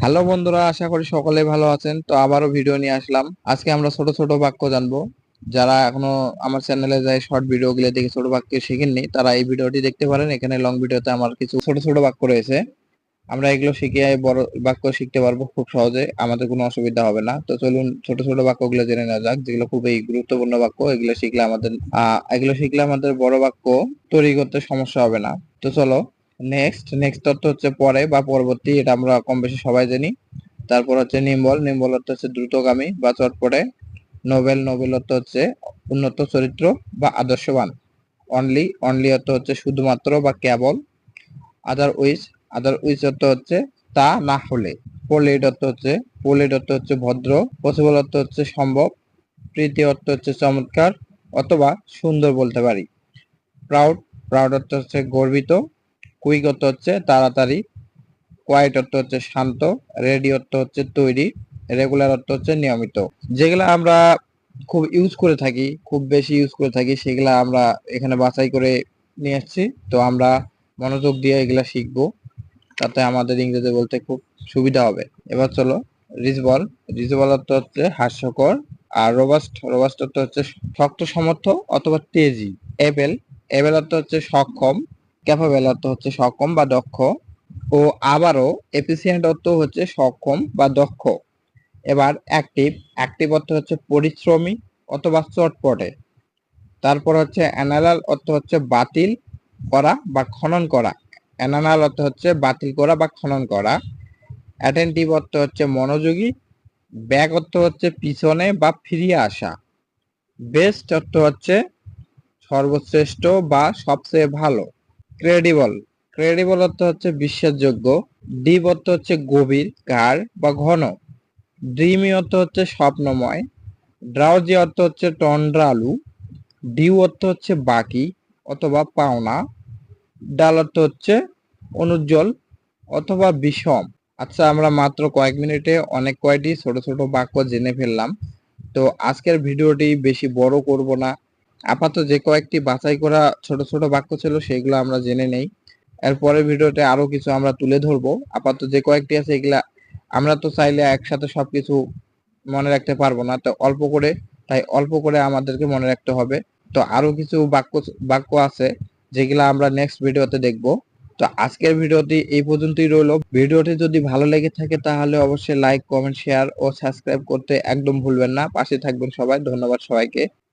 Hello বন্ধুরা, আশা করি সকলে ভালো আছেন। তো আবারও ভিডিও নিয়ে আসলাম। আজকে আমরা ছোট ছোট বাক্য জানব। যারা এখনও আমার চ্যানেলে যায় শর্ট ভিডিও গুলো দেখে ছোট বাক্য শিখেননি, তারা এই ভিডিওটি দেখতে পারেন। এখানে লং ভিডিওতে আমার কিছু ছোট ছোট বাক্য রয়েছে। আমরা এগুলো শিখে বড় বাক্য শিখতে পারব খুব সহজে। আমাদের কোনো অসুবিধা হবে না। তো চলুন ছোট ছোট বাক্যগুলো জেনে নেওয়া যাক, যেগুলো খুবই গুরুত্বপূর্ণ বাক্য। এগুলো শিখলে আমাদের, আহ, এগুলো শিখলে আমাদের বড় বাক্য তৈরি করতে সমস্যা হবে না। তো চলো নেক্সট নেক্সট অর্থ হচ্ছে পরে বা পরবর্তী, এটা আমরা কম বেশি সবাই জানি। তারপর হচ্ছে নিম্বল নিম্বল অর্থ হচ্ছে দ্রুতগামী বা চটপটে। নোবেল নোবেল অর্থ হচ্ছে উন্নত চরিত্র বা আদর্শবান। অনলি অনলি অর্থ হচ্ছে শুধুমাত্র বা কেবল। আদার উইচ আদার উইচ অর্থ হচ্ছে তা না হলে। পোলেড অর্থ হচ্ছে পোলেড অর্থ হচ্ছে ভদ্র। পসিবল অর্থ হচ্ছে সম্ভব। প্রীতি অর্থ হচ্ছে চমৎকার অথবা সুন্দর বলতে পারি। প্রাউড প্রাউড অর্থ হচ্ছে গর্বিত। কুইক অর্থ হচ্ছে তাড়াতাড়ি কোয়াইট অর্থ হচ্ছে শান্ত রেডি অর্থ হচ্ছে তৈরি রেগুলার অর্থ হচ্ছে নিয়মিত। যেগুলা আমরা খুব ইউজ করে থাকি, খুব বেশি ইউজ করে থাকি, সেগুলা আমরা এখানে বাছাই করে নিয়ে আসছি। তো আমরা মনোযোগ দিয়ে এগুলা শিখব, তাতে আমাদের ইংরেজি বলতে খুব সুবিধা হবে। এবার চলো রিজবল রিজবল অর্থ হচ্ছে হাস্যকর, আর রোবাস্ট রোবাস্ট অর্থ হচ্ছে শক্ত সমর্থ অথবা তেজি। এবেল এবেল অর্থ হচ্ছে সক্ষম ক্যাপাবেল অর্থ হচ্ছে সক্ষম বা দক্ষ ও আবারও এফিসিয়েন্ট অর্থ হচ্ছে সক্ষম বা দক্ষ। এবার অ্যাক্টিভ অ্যাক্টিভ অর্থ হচ্ছে পরিশ্রমী অথবা চটপটে। তারপর হচ্ছে অ্যানালাল অর্থ হচ্ছে বাতিল করা বা খনন করা। অ্যানালাল অর্থ হচ্ছে বাতিল করা বা খনন করা। অ্যাটেন্টিভ অর্থ হচ্ছে মনোযোগী। ব্যাক অর্থ হচ্ছে পিছনে বা ফিরিয়ে আসা। বেস্ট অর্থ হচ্ছে সর্বশ্রেষ্ঠ বা সবচেয়ে ভালো। ক্রেডিবল ক্রেডিবল অর্থ হচ্ছে বিশ্বাসযোগ্য। ডিপ অর্থ হচ্ছে গভীর, গাঢ় বা ঘন। ড্রিমি অর্থ হচ্ছে স্বপ্নময়। ড্রাউজি অর্থ হচ্ছে টন্ড্রালু ডিউ অর্থ হচ্ছে বাকি অথবা পাওনা। ডাল অর্থ হচ্ছে অনুজ্জ্বল অথবা বিষম। আচ্ছা আমরা মাত্র কয়েক মিনিটে অনেক কয়টি ছোট ছোট বাক্য জেনে ফেললাম। তো আজকের ভিডিওটি বেশি বড় করব না। আপাতত যে কয়েকটি বাছাই করা ছোট ছোট বাক্য ছিল, সেগুলো আমরা জেনে নেই। এরপরের ভিডিওতে আরও কিছু আমরা তুলে ধরবো। আপাতত যে কয়েকটি আছে, এগুলা আমরা তো চাইলে একসাথে সবকিছু মনে রাখতে পারব না। তো অল্প করে, তাই অল্প করে আমাদেরকে মনে রাখতে হবে। তো আরও কিছু বাক্য বাক্য আছে, যেগুলা আমরা নেক্সট ভিডিওতে দেখব। তো আজকের ভিডিওটি এই পর্যন্তই রইল। ভিডিওটি যদি ভালো লেগে থাকে, তাহলে অবশ্যই লাইক কমেন্ট শেয়ার ও সাবস্ক্রাইব করতে একদম ভুলবেন না। পাশে থাকবেন সবাই। ধন্যবাদ সবাইকে।